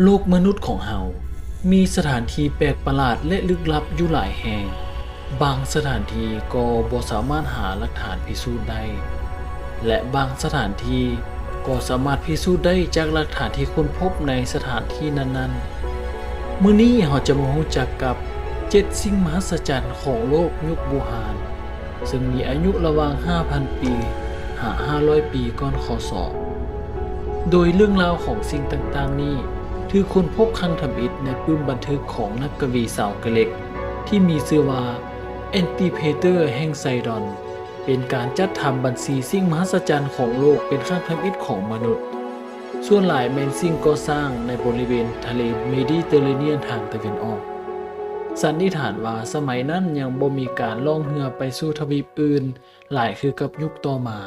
โลกมนุษย์ของเฮา มีสถานที่แปลกประหลาดและลึกลับอยู่หลายแห่ง บางสถานที่ก็บ่สามารถหาหลักฐานพิสูจน์ได้ และบางสถานที่ก็สามารถพิสูจน์ได้จากหลักฐานที่ค้นพบในสถานที่นั้นๆ มื้อนี้เราจะมารู้จักกับเจ็ดสิ่งมหัศจรรย์ของโลกยุคบูหาน ซึ่งมีอายุระหว่าง 5,000 ปี หา 500 ปีก่อนคศโดยเรื่องราวของสิ่งต่างๆนี้ ถือคนพบครั้งทำอิฐในปื้มบันทึกของนักกวีสาวกะเล็ก ที่มีชื่อว่าแอนติเพเตอร์แห่งไซดอน เป็นการจัดทำบัญชีสิ่งมหัศจรรย์ของโลกเป็นครั้งทำอิฐของมนุษย์ ส่วนหลายเป็นสิ่งก่อสร้างในบริเวณทะเลเมดิเตอร์เรเนียนทางตะวันออก สันนิษฐานว่าสมัยนั้นยังบ่มีการล่องเรือไปสู่ทวีปอื่น หลายคือกับยุคต่อมา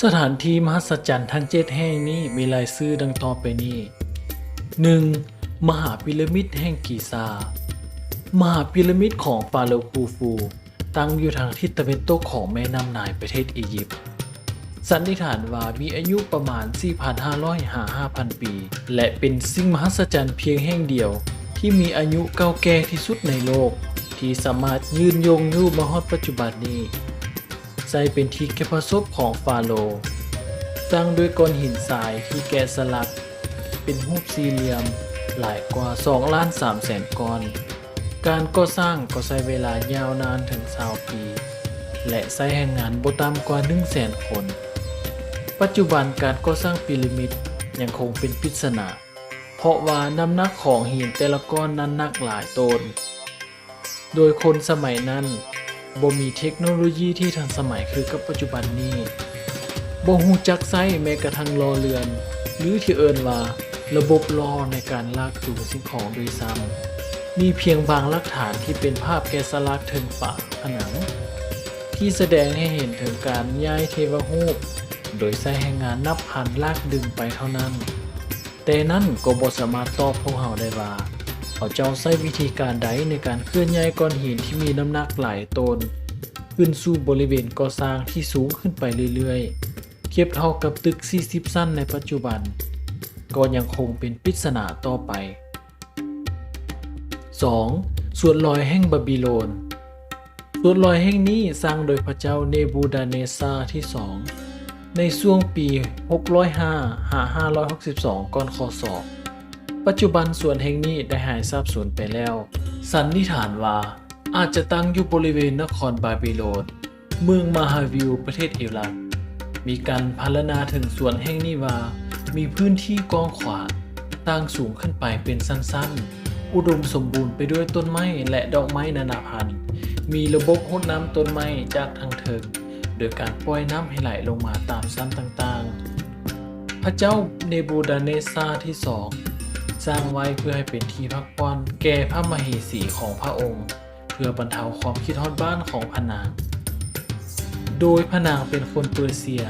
สถานที่มหัศจรรย์ทั้งเจ็ดแห่งนี้มีรายชื่อดังต่อไปนี้ 1. มหาพีระมิดแห่งกีซา มหาพีระมิดของฟาโรห์คูฟู ตั้งอยู่ทางทิศตะวันตกของแม่น้ำไนายประเทศอียิปต์ สันนิษฐานว่ามีอายุประมาณ 4,500 หา 5,000 ปี และเป็นสิ่งมหัศจรรย์เพียงแห่งเดียว ที่มีอายุเก่าแก่ที่สุดในโลก ที่สามารถยืนยงอยู่มาฮอดปัจจุบันนี้ใส่เป็นที่เก็บพศพของฟาโรห์สร้างด้วยก้อนหินทรายที่แกะสลัก เป็นรูปสี่เหลี่ยม หลายกว่า2ล้าน3แสนก้อน การก่อสร้างก็ใช้เวลายาวนานถึง20ปี และใช้แรงงานบ่ต่ำกว่า1แสนคน ปัจจุบันการก่อสร้างพีระมิดยังคงเป็นปริศนาเพราะว่าน้ำหนักของหินแต่ละก้อนนั้นหนักหลายตน โดยคนสมัยนั้นบ่มีเทคโนโลยีที่ทันสมัยคือกับปัจจุบันนี้บ่ฮู้จักใช้แม้กระทั่งล้อเรือน หรือที่เอิ้นว่า ระบบล้อในการลากจูงสิ่งของโดยซ้ำมีเพียงบางหลักฐานที่เป็นภาพแกะสลักถึงฝาผนัง ที่แสดงให้เห็นถึงการย้ายเทวรูปโดยใช้แรงงานนับพันลากดึงไปเท่านั้น แต่นั่นก็บ่สามารถตอบพวกเราได้ว่าเขาเจ้าใช้วิธีการใดในการเคลื่อนย้ายก้อนหินที่มีน้ำหนักหลายตน ขึ้นสู่บริเวณก่อสร้างที่สูงขึ้นไปเรื่อยๆ เทียบเท่ากับตึก 40 สั้นในปัจจุบัน ก็ยังคงเป็นปริศนาต่อไป 2. ส่วนลอยแห่งบาบิโลน ส่วนลอยแห่งนี้สร้างโดยพระเจ้าเนบูดาเนซาที่2ในช่วงปี 605 หา 562 ก่อนคศปัจจุบันส่วนแห่งนี้ได้หายสาบสูญไปแล้ว สันนิษฐานว่าอาจจะตั้งอยู่บริเวณนครบาบิโลน เมืองมาฮาวิวประเทศอิรัก มีการพารณนาถึงส่วนแห่งนี้ว่า มีพื้นที่กว้างขวางตั้งสูงขึ้นไปเป็นสั้นๆ อุดมสมบูรณ์ไปด้วยต้นไม้และดอกไม้นานาพันธุ์ มีระบบรดน้ำต้นไม้จากทางเทิงโดยการปล่อยน้ำให้ไหลลงมาตามสั้นต่างๆ พระเจ้าเนบูดาเนซาที่สองสร้างไว้เพื่อให้เป็นที่พักผ่อนแก่พระมเหสีของพระองค์ เพื่อบรรเทาความคิดฮอดบ้านของพนาง โดยพนางเป็นคนเปอร์เซีย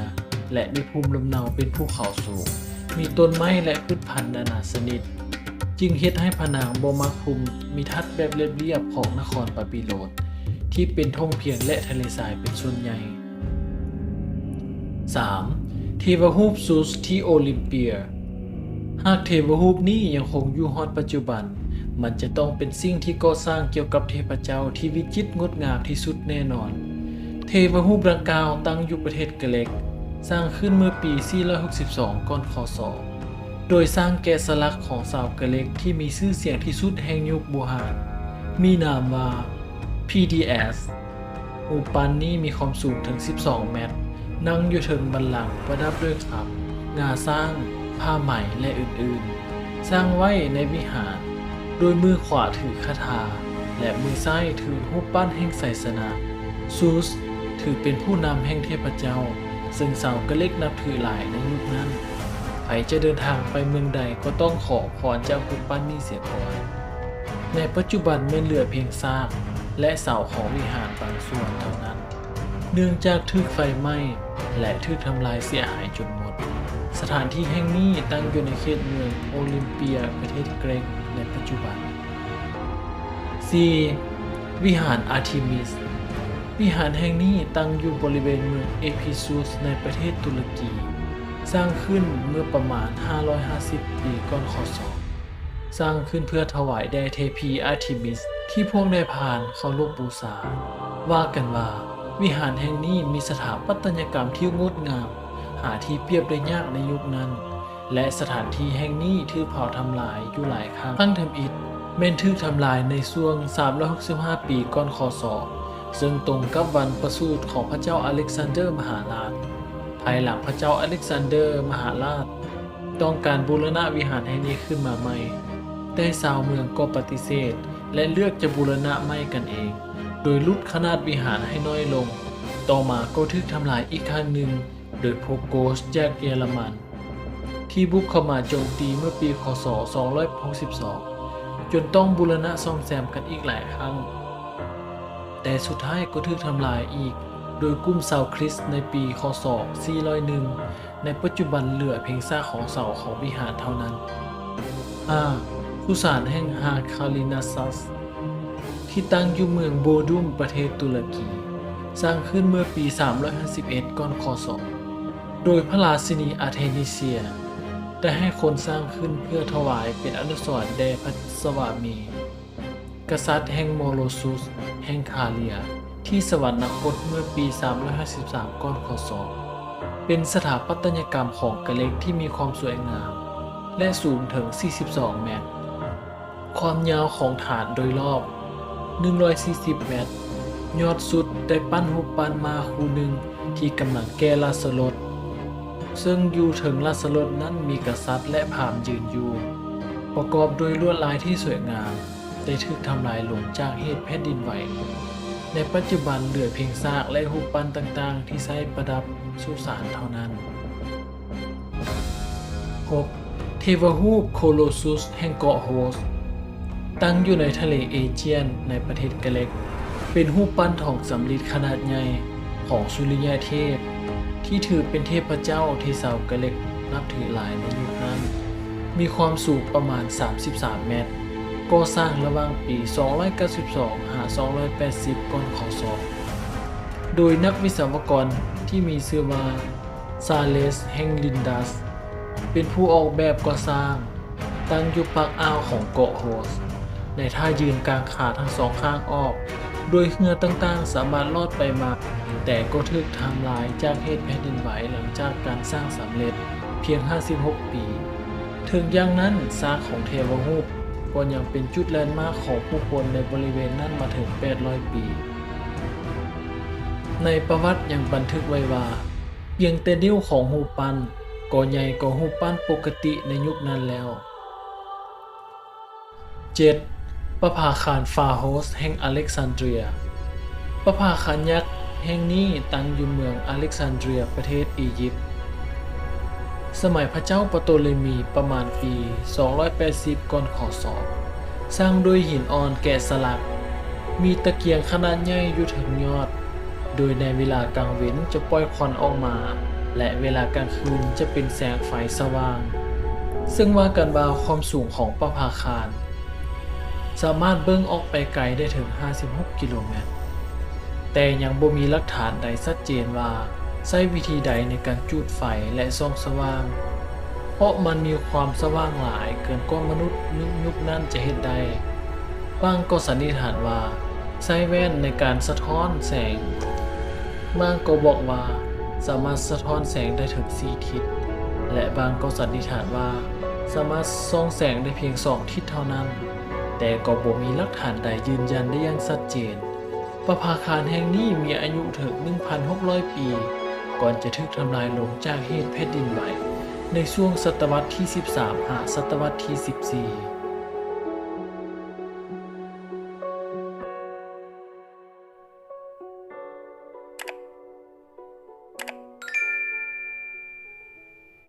และมีภูมิลำเนาเป็นภูเขาสูง มีต้นไม้และพืชพันธุ์นานาชนิด จึงเฮ็ดให้พระนางบ่มักภูมิมีทัศน์แบบเรียบๆของนครบาบิโลนที่เป็นท่องเพียงและทะเลทรายเป็นส่วนใหญ่ 3. เทวรูปซูสที่โอลิมเปีย หากเทวรูปนี้ยังคงอยู่ฮอดปัจจุบัน มันจะต้องเป็นสิ่งที่ก่อสร้างเกี่ยวกับเทพเจ้าที่วิจิตรงดงามที่สุดแน่นอน เทวรูปดังกล่าวตั้งอยู่ประเทศกะเล็ก สร้างขึ้นเมื่อปี 462 ก่อนคศโดยสร้างแกะสลักของสาวกะเล็กที่มีชื่อเสียงที่สุดแห่งยุคบูหานมีนามว่า PDS รูปันนี้มีความสูงถึง 12 เมตร นั่งอยู่เทิงบันลังประดับด้วยครับ งาสร้าง ผ้าไหมและอื่นๆ สร้างไว้ในวิหาร โดยมือขวาถือคาถา และมือซ้ายถือรูปปั้นแห่งไสสนาซูส ถือเป็นผู้นำแห่งเทพเจ้า ซึ่งสาวกะเล็กนับถือหลายในยุคนั้นใครจะเดินทางไปเมืองใดก็ต้องขอพรจากรูปปั้นนี้เสียก่อน ในปัจจุบันไม่เหลือเพียงซาก และเสาของวิหารบางส่วนเท่านั้น เนื่องจากถูกไฟไหม้และถูกทำลายเสียหายจนหมด สถานที่แห่งนี้ตั้งอยู่ในเขตเมืองโอลิมเปียประเทศเกรกในปัจจุบัน 4. วิหารอาร์ทิมิส วิหารแห่งนี้ตั้งอยู่บริเวณเมืองเอพิซุสในประเทศตุรกี สร้างขึ้นเมื่อประมาณ 550 ปีก่อนคศสร้างขึ้นเพื่อถวายแด่เทพีอาร์ทิมิส ที่พวกนายพานเคารพบูชาว่ากันว่า วิหารแห่งนี้มีสถาปัตยกรรมที่งดงาม หาที่เปรียบได้ยากในยุคนั้น และสถานที่แห่งนี้ถือเผาทำลายอยู่หลายครั้งตั้งทำอิฐเมนถือทำลายในช่วง 365 ปีก่อนคศ ซึ่งตรงกับวันประสูติของพระเจ้าอเล็กซานเดอร์มหาราช ภายหลังพระเจ้าอเล็กซานเดอร์มหาราช ต้องการบูรณะวิหารแห่งนี้ขึ้นมาใหม่ แต่ชาวเมืองก็ปฏิเสธ และเลือกจะบูรณะไม่กันเอง โดยลดขนาดวิหารให้น้อยลง ต่อมาก็ถูกทำลายอีกครั้งหนึ่งโดยพวกโกสจากเยอรมัน ที่บุกเข้ามาโจมตีเมื่อปีคศ262 จนต้องบูรณะซ่อมแซมกันอีกหลายครั้ง แต่สุดท้ายก็ถูกทำลายอีก โดยกลุ่มชาวคริสต์ในปีคศ 401 ในปัจจุบันเหลือเพียงซากของเสาของวิหารเท่านั้น 5. สุสานแห่งฮาคาลินาซัส ที่ตั้งอยู่เมืองโบดุมประเทศตุรกี สร้างขึ้นเมื่อปี 351 ก่อนคศ โดยพระราชินีอาเทนิเซียได้ให้คนสร้างขึ้นเพื่อถวายเป็นอนุสรณ์แด่พระสวามี กษัตริย์แห่งโมโลซุส แห่งคาเลีย ที่สวรรคตเมื่อปี 353 ก่อนคศ เป็นสถาปัตยกรรมของกะเล็กที่มีความสวยงาม และสูงถึง 42 เมตร ความยาวของฐานโดยรอบ 140 เมตร ยอดสุดได้ปั้นรูปปั้นมาคูหนึ่งที่กำลังแก้ราสรดซึ่งอยู่ถึงราสรดนั้นมีกษัตริย์และพรามยืนอยู่ ประกอบด้วยลวดลายที่สวยงาม ได้ถูกทำลายลงจากเหตุแผ่นดินไหว ในปัจจุบันเหลือเพียงซากและรูปปั้นต่างๆ ที่ใช้ประดับสุสานเท่านั้น 6. เทวรูปโคโลซุสแห่งเกาะโฮส ตั้งอยู่ในทะเลเอเจียนในประเทศกะเล็กเป็นรูปปั้นทองสำริดขนาดใหญ่ของสุริยะเทพ ที่ถือเป็นเทพเจ้าที่ชาวกะเล็กนับถือหลายในยุคนั้น มีความสูงประมาณ 33 เมตร ก่อสร้างระหว่างปี 292 หา 280 ก่อนคศโดยนักวิศวกรที่มีชื่อว่าซาเลสแห่งลินดัส เป็นผู้ออกแบบก่อสร้าง ตั้งอยู่ปากอ่าวของเกาะโฮส ในท่ายืนกลางขาทั้งสองข้างออก โดยเรือต่างๆ สามารถลอดไปมา แต่ก็ถูกทำลายจากเหตุแผ่นดินไหวหลังจากการสร้างสำเร็จเพียง 56 ปี ถึงอย่างนั้นซากของเทวรูป ก็ยังเป็นจุดแลนด์มาร์คของผู้คนในบริเวณนั้นมาถึง 800 ปี ในประวัติยังบันทึกไว้ว่าเพียงแต่นิ้วของหูปันก็ใหญ่กว่าหูปันปกติในยุคนั้นแล้ว 7. ประภาคารฟาโฮสแห่งอเล็กซานเดรีย ประภาคารยักษ์แห่งนี้ตั้งอยู่เมืองอเล็กซานเดรียประเทศอียิปต์ สมัยพระเจ้าปโตเลมีประมาณปี 280 ก่อนคศสร้างด้วยหินอ่อนแกะสลัก มีตะเกียงขนาดใหญ่อยู่ถึงยอด โดยในเวลากลางเว้นจะปล่อยควันออกมา และเวลากลางคืนจะเป็นแสงไฟสว่าง ซึ่งว่ากันว่าความสูงของประภาคาร สามารถเบิ่งออกไปไกลได้ถึง 56 กิโลเมตร แต่ยังบ่มีหลักฐานใดชัดเจนว่า ใช้วิธีใดในการจุดไฟและส่องสว่าง เพราะมันมีความสว่างหลายเกินกว่ามนุษย์ยุคยุคนั้นจะเห็นได้บางก็สันนิษฐานว่าใช้แว่นในการสะท้อนแสงบางก็บอกว่าสามารถสะท้อนแสงได้ถึง4ทิศ และบางก็สันนิษฐานว่าสามารถส่องแสงได้เพียงสองทิศเท่านั้น แต่ก็บ่มีหลักฐานใดยืนยันได้อย่างชัดเจน ประภาคารแห่งนี้มีอายุถึง 1,600 ปี ก่อนจะถูกทำลายลงจากเหตุแผ่นดินไหวในช่วงศตวรรษที่ 13 หาศตวรรษที่ 14